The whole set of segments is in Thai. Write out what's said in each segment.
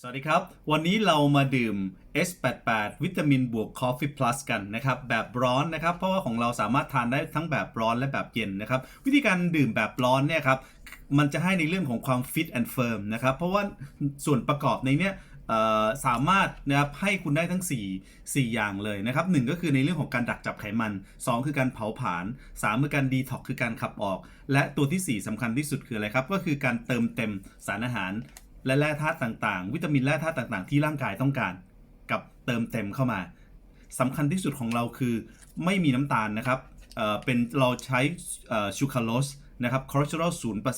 สวัสดีครับ วันนี้เรามาดื่ม S88 วิตามินบวก Coffee Plus กันนะครับแบบร้อนนะครับ เพราะว่าของเราสามารถทานได้ทั้งแบบร้อนและแบบเย็นนะครับ วิธีการดื่มแบบร้อนเนี่ยครับมันจะให้ในเรื่องของความ fit and firm นะครับ เพราะว่าส่วนประกอบในเนี้ยสามารถนะครับให้คุณได้ทั้ง 4 4 อย่างเลยนะครับหนึ่งก็คือในเรื่องของการดักจับไขมัน 2 คือการเผาผลาญ3คือการดีท็อกคือการขับออก และตัวทีสี่4สำคัญที่สุดคืออะไรครับ ก็คือการเติมเต็มสารอาหาร และแร่ธาตุต่างๆ วิตามินแร่ธาตุต่างๆ ที่ร่างกายต้องการ กับเติมเต็มเข้ามาสำคัญที่สุดของเราคือไม่มีน้ำตาลนะครับเเป็นเราใช้ชูคาโลสนะครับคอเลสเตอรอล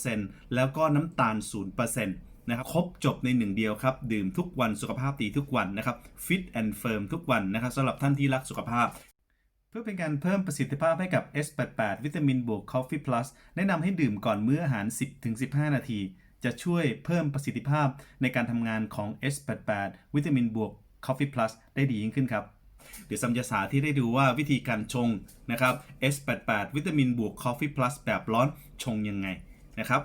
0%แล้วก็น้ำตาล 0%นะครับครบจบในหนึ่งเดียวครับ ดื่มทุกวันสุขภาพดีทุกวันนะครับ fit and firm ทุกวันนะครับสำหรับท่านที่รักสุขภาพ เพื่อเป็นการเพิ่มประสิทธิภาพให้กับ S88 วิตามินบวก Coffee Plus แนะนำให้ดื่มก่อนมื้ออาหาร 10-15 นาที จะช่วยเพิ่มประสิทธิภาพในการทำงานของ S88 วิตามินบวก Coffee Plus ได้ดียิ่งขึ้นครับเดี๋ยวสัมยาสาที่ได้ดูว่าวิธีการชงนะครับ S88 วิตามินบวก Coffee Plus แบบร้อนชงยังไงนะครับ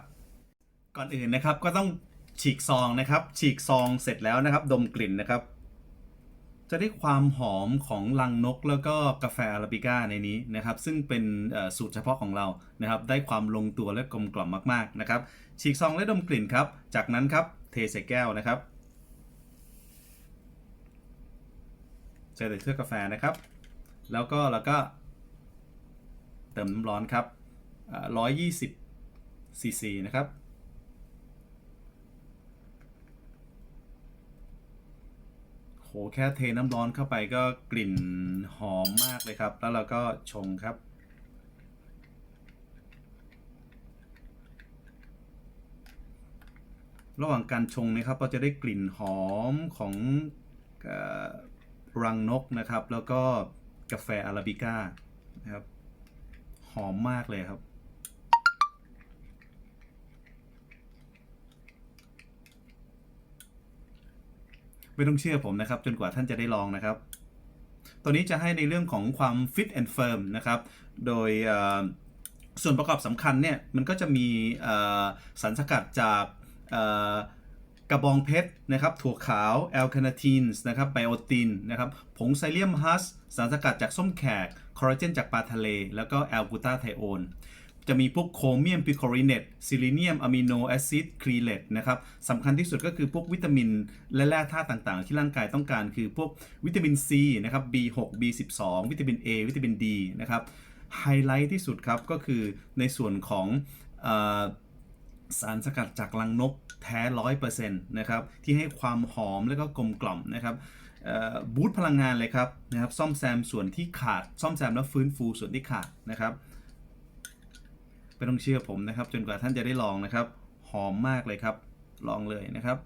ก่อนอื่นนะครับก็ต้องฉีกซองนะครับ ฉีกซองเสร็จแล้วนะครับ ดมกลิ่นนะครับ จะได้ความหอมของลังนกแล้วก็กาแฟอาราบิก้าในนี้นะครับ ซึ่งเป็นสูตรเฉพาะของเรานะครับ ได้ความลงตัวและกลมกล่อมมากๆนะครับ ฉีกซองและดมกลิ่นครับ จากนั้นครับเทใส่แก้วนะครับใส่ใส่เครื่องกาแฟนะครับ แล้วก็แล้วก็เติมน้ำร้อนครับร้อยยี่สิบซีซีนะครับ หแค่เทน้ำร้อนเข้าไปก็กลิ่นหอมมากเลยครับ แล้วเราก็ชงครับ ระหว่างการชงนะครับเราจะได้กลิ่นหอมของอรังนกนะครับ แล้วก็กาแฟอาราบิก้านะครับ หอมมากเลยครับ ไม่ต้องเชื่อผมนะครับ จนกว่าท่านจะได้ลองนะครับ ตัวนี้จะให้ในเรื่องของความ fit and firm นะครับ โดยส่วนประกอบสำคัญเนี่ย มันก็จะมีสารสกัดจากกระบองเพชรนะครับถั่วขาวแอลคาเนทีนส์นะครับไบโอตินนะครับผงไซเลียมฮัสสารสกัดจากส้มแขกคอลลาเจนจากปลาทะเล แล้วก็แอลกูตาไทโอน จะมีพวกโครเมียมพิคอริเนตซิลิเนียมอะมิโนแอซิดครีเลตนะครับสำคัญที่สุดก็คือพวกวิตามินและแร่ธาตุต่างๆ ที่ร่างกายต้องการคือพวกวิตามิน C นะครับ B6 B12 วิตามิน A วิตามิน D นะครับไฮไลท์ที่สุดครับก็คือในส่วนของอสารสกัดจากลังนกแท้ร้อยเปอร์เซ็นต์นะครับที่ให้ความหอมและก็กลมกล่อมนะครับบูตพลังงานเลยครับนะครับซ่อมแซมส่วนที่ขาดซ่อมแซมและฟื้นฟูส่วนที่ขาดนะครับ ไม่ต้องเชื่อผมนะครับ จนกว่าท่านจะได้ลองนะครับ หอมมากเลยครับ ลองเลยนะครับ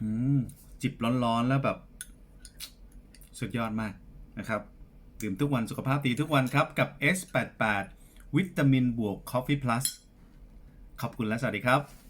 อืมจิบร้อนๆแล้วแบบ สุดยอดมากนะครับ ดื่มทุกวันสุขภาพดีทุกวันครับ กับ S88 วิตามินบวก Coffee Plus ขอบคุณและสวัสดีครับ